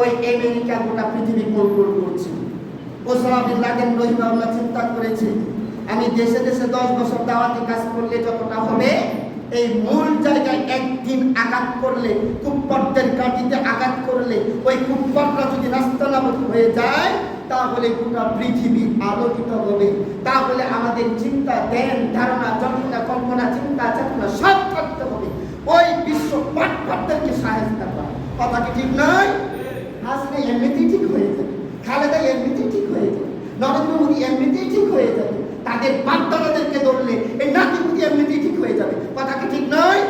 ওই আমেরিকা গোটা পৃথিবী কন্ট্রোল করছে। ওসামা বিন লাদেন রহিমাউল্লাহ চিন্তা করেছে, আমি দেশে দেশে দশ বছর দাওয়াতি কাজ করলে যতটা হবে, এই মূল জায়গায় একদিন আঘাত করলে কুপ্পরদের কাটিতে আঘাত করলে, ওই কুপ্পররা যদি নাস্তানাবদ হয়ে যায়, তাহলে গোটা পৃথিবী আলোকিত হবে। তাহলে আমাদের চিন্তা, ধ্যান, ধারণা জল্পনা কল্পনা, চিন্তা, চেতনা সব থাকতে হবে। ওই বিশ্ব পাটপাটদেরকে সাহায্য করা। কথা কি ঠিক নয়? এমনিতেই ঠিক হয়ে যাবে। খালেদা এমনিতেই ঠিক হয়ে যাবে। নরেন্দ্র মোদী এমনিতেই ঠিক হয়ে যাবে। তাদের বাপদাদাদেরকে ধরলে এই নাতিপুতি এমনিতেই ঠিক হয়ে যাবে। কথা কি ঠিক নয়?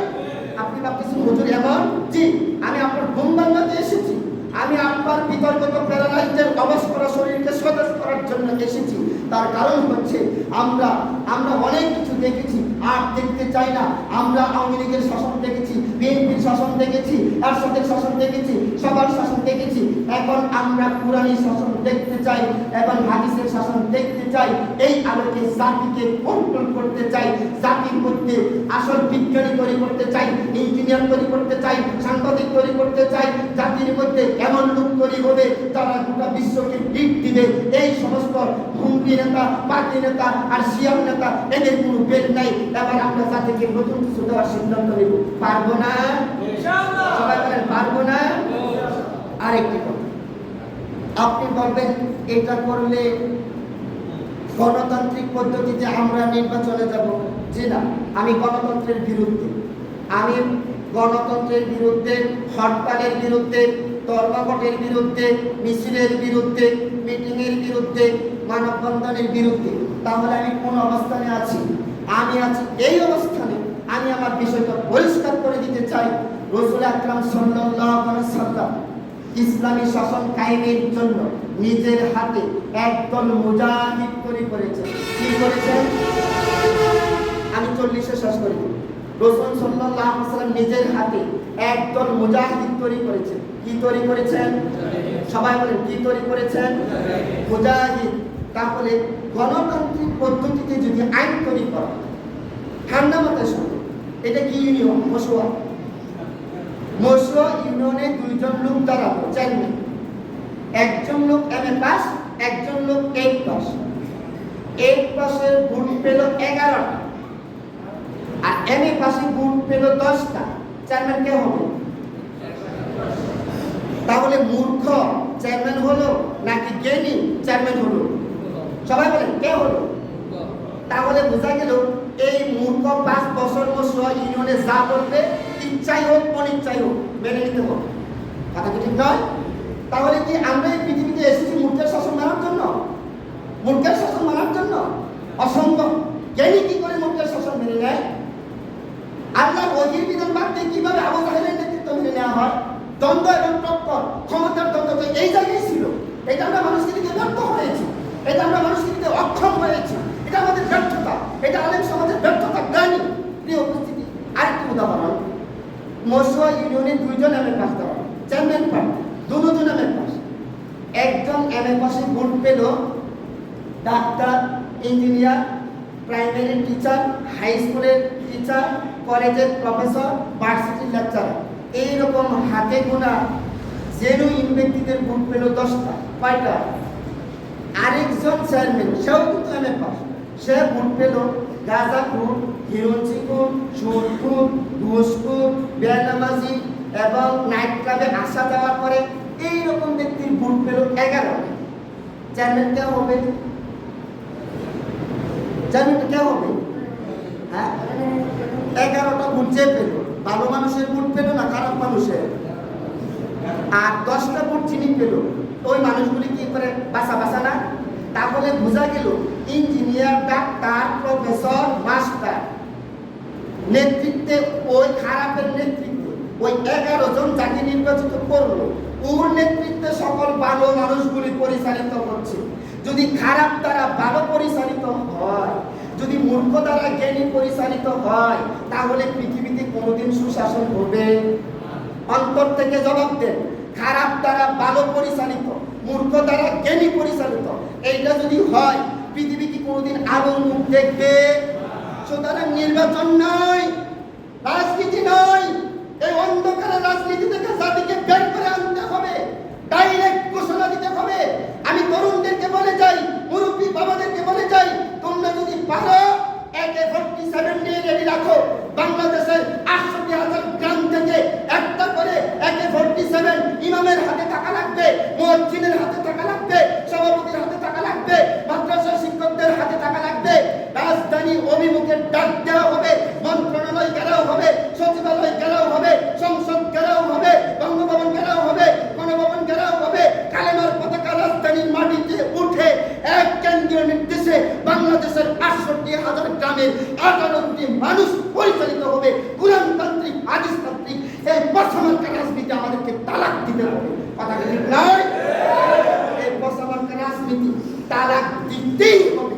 আপনি ভাবতেছেন হুজুর এমন? জি, আমি আপনার ঘুম বাংলাতে এসেছি। আমি আপনার বিতর্কত প্যারালাইজের অবস্করা শরীরকে সতেজ করার জন্য এসেছি। তার কারণ হচ্ছে আমরা আমরা অনেক কিছু দেখেছি। আর দেখতে চাই না, আমরা আওয়ামী লীগের শাসন দেখেছি। শাসন দেখেছি এরশাদের শাসন দেখেছি, সবার শাসন দেখেছি। এখন আমরা পুরানি শাসন দেখতে চাই এবং হাদিসের শাসন দেখতে চাই, এই আলোকে জাতিকে কন্ট্রোল করতে চাই জাতির মধ্যে আসল বিজ্ঞানী তৈরি করতে চাই ইঞ্জিনিয়ার তৈরি করতে চাই, সাংবাদিক তৈরি করতে চাই, জাতির মধ্যে এমন লোক তৈরি হবে, তারা গোটা বিশ্বকে লিড দিবে। এই সমস্ত হুমকি নেতা পার্টি নেতা আর সিয়াম নেতা, এদের কোনো বেদ নাই। এবার আমরা জাতিকে নতুন কিছু দেওয়ার সিদ্ধান্ত নেব। পারব না সবাই বলেন পারব না আরেকটি কথা বলবেন এটা করলে গণতান্ত্রিক পদ্ধতিতে আমরা নির্বাচনে যাব। জি না, আমি গণতন্ত্রের বিরুদ্ধে। আমি গণতন্ত্রের বিরুদ্ধে, হরতালের বিরুদ্ধে, ধর্মঘটের বিরুদ্ধে, মিছিলের বিরুদ্ধে, মিটিংয়ের বিরুদ্ধে, মানববন্ধনের বিরুদ্ধে। তাহলে আমি কোন অবস্থানে আছি? আমি আছি এই অবস্থানে। আমি আমার বিষয়টা পরিষ্কার করে দিতে চাই। রসুল আকরাম সাল্লাম ইসলামী শাসন কায়েমের জন্য। নিজের হাতে একদল মুজাহিদ তৈরি করেছেন কি করেছেন আমি চল্লিশে শেষ করি। রসুল আলাইহি সাল্লাম নিজের হাতে একদল মুজাহিদ তৈরি করেছেন কি তৈরি করেছেন সবাই বলেন, কি তৈরি করেছেন মুজাহিদ। তাহলে গণতান্ত্রিক পদ্ধতিতে যদি আইন তৈরি করা ঠান্ডা মাথায় শুনুন, এটা কি ইউনিয়ন? মশোয়া মশোয়া ইউনিয়নে দুইজন লোক দাঁড়াবো চেয়ারম্যান। একজন লোক এম এ পাস একজন লোক এইট পাস এইট পাসের ভোট পেল এগারোটা। আর এম এ পাসে ভোট পেল দশটা। চেয়ারম্যান কে হবে? তাহলে মূর্খ চেয়ারম্যান হলো নাকি জ্ঞানী চেয়ারম্যান হলো? সবাই বলেন কে হলো? তাহলে বোঝা গেল এই মূর্খ পাঁচ বছর বছর ইউনিয়নে যা বলবে, ইচ্ছাই হোক, অনিচ্ছাই হোক, মেনে নিতে হবে। কথা কি ঠিক নয়? তাহলে কি আমরা এই পৃথিবীতে এসেছি মূর্খের শাসন মানার জন্য? মূর্খের শাসন মানার জন্য? অসম্ভব। জ্ঞানী কি করে মূর্খের শাসন মেনে নেয়? আল্লাহর অজির বিধান দিয়ে কীভাবে আবু নেতৃত্ব মেনে নেওয়া হয়? দ্বন্দ্ব এবং টক্কর ক্ষমতার দ্বন্দ্ব এই জায়গায় ছিল। এটা আমরা মানুষকে দিতে ব্যর্থ হয়েছি। এটা আমরা মানুষকে দিতে অক্ষম হয়েছি। এটা আমাদের ব্যর্থতা। এটা আলেম সমাজের ব্যর্থতা জ্ঞানী। প্রিয় উপস্থিতি, আরেকটি উদাহরণ। মশুয়া ইউনিয়নে দুইজন এম এ পাস দেওয়া চেয়ারম্যান পাস দুজন M A pass M vote পেল ডাক্তার, ইঞ্জিনিয়ার প্রাইমারি টিচার হাই স্কুলের টিচার কলেজের প্রফেসর ভার্সিটির লেকচারার এইরকম হাতে গোনা জেনুইন ব্যক্তিদের ভোট পেল দশটা, কয়টা? আরেকজন চেয়ারম্যান সেও কিন্তু এম সে ভোট পেল গাঁজাখুর হিরোচিকুর সুরকুর ঘুষকুর বেনামাজি এবং নাইট ক্লাবে আসা যাওয়ার পরে এইরকম ব্যক্তির ভোট পেল এগারো। চেয়ারম্যান কে হবে? চেয়ারম্যান হবে? হ্যাঁ? এগারোটা পেল ভালো মানুষের পেল না খারাপ মানুষের? আর দশটা চিনি পেল ওই মানুষগুলি কি করে? বাসা বাসা না? তাহলে বোঝা গেল ইঞ্জিনিয়ার, ডাক্তার, প্রফেসর, মাস্টার। নেতৃত্বে ওই খারাপের নেতৃত্বে ওই এগারো জন যাকে নির্বাচিত করল। ওর নেতৃত্বে সকল ভালো মানুষগুলি পরিচালিত যদি খারাপ দ্বারা ভালো পরিচালিত হয়, যদি মূর্খ দ্বারা জ্ঞানী পরিচালিত হয়, তাহলে পৃথিবীতে কোনোদিন সুশাসন হবে অন্তর থেকে জবাব দেন খারাপ দ্বারা ভালো পরিচালিত, মূর্খ দ্বারা জ্ঞানী পরিচালিত, এইটা যদি হয়, পৃথিবী কি কোনোদিন আলোর মুখ দেখবে? সুতরাং নির্বাচন নয় রাজনীতি নয় এই অন্ধকারের রাজনীতি থেকে জাতিকে বের করে আনতে হবে তাই মুয়াজ্জিনের হাতে টাকা লাগবে, সভাপতির হাতে টাকা লাগবে, মাদ্রাসা শিক্ষকদের হাতে টাকা লাগবে। রাজধানী অভিমুখে ডাক দেওয়া হবে, মন্ত্রণালয় ঘেরাও হবে, সচিবালয় ঘেরাও হবে, সংসদ ঘেরাও হবে, বঙ্গভবন ঘেরাও হবে, গণভবন ঘেরাও হবে। কালেমার পতাকা রাজধানীর মাটিতে উঠে এক কেন্দ্রীয় নির্দেশে বাংলাদেশের আটষট্টি হাজার গ্রামের কোটি মানুষ পরিচালিত হবে। কোরআনতান্ত্রিক, হাদিসতান্ত্রিক, এই বর্ষমানকার রাজনীতি আমাদেরকে তালাক দিতে হবে। কথা নয় এই বর্ষমানকার রাজনীতি তালাক দিতেই হবে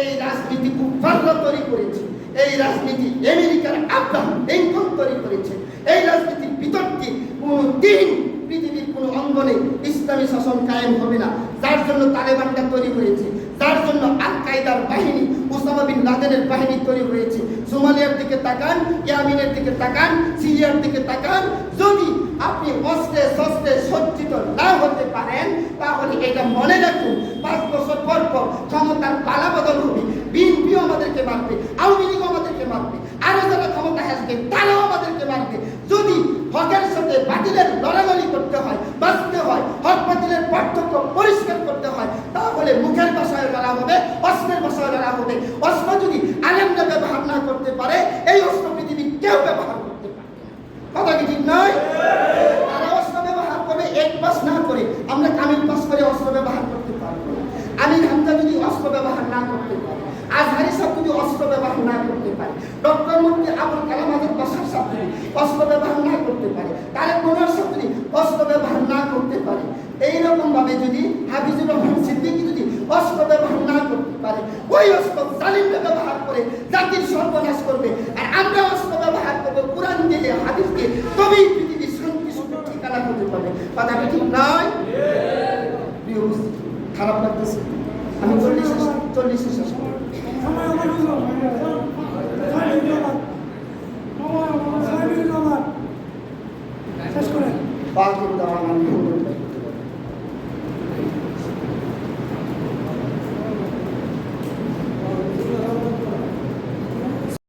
এই রাজনীতি কুফাররা তৈরি করেছে। এই রাজনীতি আমেরিকার আব্রাহাম লিঙ্কন তৈরি করেছে। এই রাজনীতির বিতর্কে কোনো দিন পৃথিবীর কোনো অঙ্গনে ইসলামী শাসন কায়েম হবে না। যার জন্য তালেবানটা তৈরি হয়েছে। যার জন্য আল কায়দার বাহিনী, ওসামা বিন লাদেনের বাহিনী তৈরি হয়েছে। সোমালিয়ার দিকে তাকান, ইয়ামিনের দিকে তাকান, সিরিয়ার দিকে তাকান। যদি আপনি অস্ত্রে শস্ত্রে সজ্জিত না হতে পারেন, তাহলে এটা মনে রাখুন, পাঁচ বছর পর পর ক্ষমতার পালা বদল হবে বিএনপিও আমাদেরকে মারবে আওয়ামী লীগও আমাদেরকে মারবে আরও যারা ক্ষমতা আসবে তারাও আমাদেরকে মারবে যদি হকের সাথে বাতিলের লড়ালড়ি করতে হয় বাঁচতে হয় হক বাতিলের পার্থক্য পরিষ্কার করতে হয় তাহলে মুখের ভাষায় লড়া হবে অস্ত্রের ভাষায় লড়া হবে অস্ত্র যদি আলেমরা ব্যবহার না করতে পারে, এই অস্ত্র পৃথিবী কেউ ব্যবহার করতে পারে কথা কি ঠিক নয়? তারা অস্ত্র ব্যবহার করবে এক পাস না করে, আমরা কামিল পাস করে অস্ত্র ব্যবহার করতে পারব না। আমির হামজা যদি অস্ত্র ব্যবহার না করতে পারে, আজহারি সাহেব যদি অস্ত্র ব্যবহার না করতে পারে, ডক্টর মুফতি আবুল কালাম আজাদ বাসার সাহেব যদি অস্ত্র ব্যবহার না করতে পারে, তারেক মনোয়ার সাহেব যদি অস্ত্র ব্যবহার না করতে পারে এইরকম ভাবে যদি হাফিজুর রহমান সিদ্দিকী যদি অস্ত্র ব্যবহার না করতে পারে ওই অস্ত্র জালিমরা ব্যবহার করে জাতির সর্বনাশ করবে আর আমরা অস্ত্র ব্যবহার করব দিয়ে তবেই